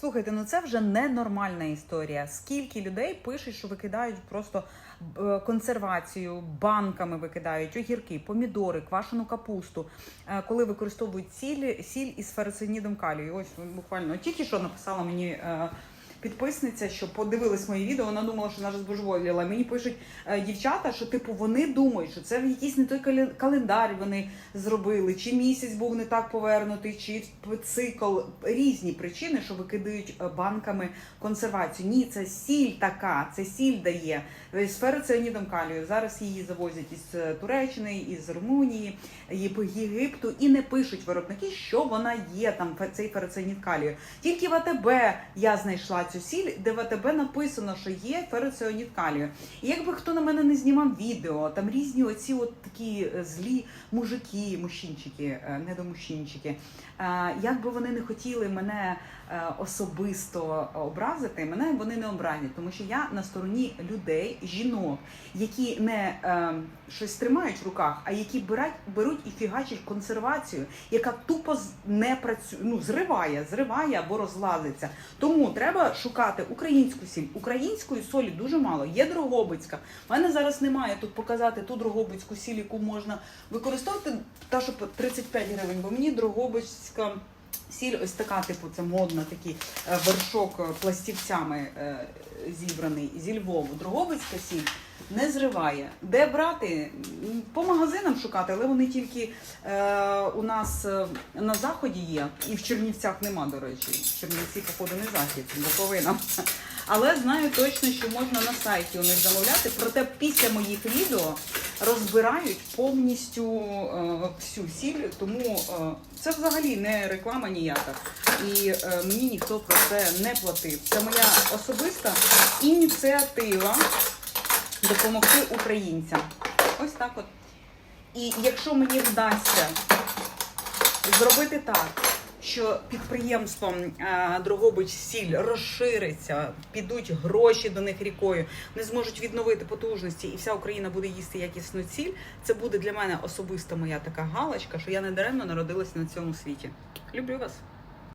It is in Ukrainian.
Слухайте, ну це вже ненормальна історія. Скільки людей пишуть, що викидають просто е, консервацію, банками викидають огірки, помідори, квашену капусту, е, коли використовують сіль, сіль із ферицинідом калію. Ось буквально тільки що написала мені. Підписниця, що подивилась мої відео, вона думала, що вона ж збожеволіла. Мені пишуть е, дівчата, що типу вони думають, що це якийсь не той календар вони зробили, чи місяць був не так повернутий, чи цикл різні причини, що викидають е, банками консервацію. Ні, це сіль така, це сіль дає е, з ферицеонідом калію. Зараз її завозять із Туреччини, із Румунії, Єгипту, і не пишуть виробники, що вона є там цей ферицеонід калію. Тільки в АТБ я знайшла цю сіль, де в АТБ написано, що є ферицеонід калію. І якби хто на мене не знімав відео, там різні оці от такі е, злі мужики, мужчинчики, е, недомужчинчики, е, як би вони не хотіли мене особисто образити, мене вони не образять, тому що я на стороні людей, жінок, які не щось тримають в руках, а які беруть, беруть і фігачать консервацію, яка тупо не працює, ну зриває, зриває або розлазиться. Тому треба шукати українську сіль. Української солі дуже мало. Є Дрогобицька. У мене зараз немає тут показати ту Дрогобицьку сіль, яку можна використовувати, та що по 35 гривень, бо мені Дрогобицька. Сіль ось така, типу, це модно, такий е, вершок е, пластівцями е, зібраний зі Львову. Дрогобицька сіль не зриває. Де брати? По магазинам шукати, але вони тільки е, у нас е, на заході є, і в Чернівцях нема, до речі. Чернівці, походу, не захід, Буковина. Але знаю точно, що можна на сайті у них замовляти. Проте після моїх відео розбирають повністю е, всю сіль, тому е, це взагалі не реклама ніяка. І е, мені ніхто про це не платив. Це моя особиста ініціатива допомогти українцям. Ось так от. І якщо мені вдасться зробити так, що підприємством е, Дрогобич сіль розшириться, підуть гроші до них рікою, не зможуть відновити потужності, і вся Україна буде їсти якісну сіль. Це буде для мене особиста моя така галочка, що я не даремно народилася на цьому світі. Люблю вас.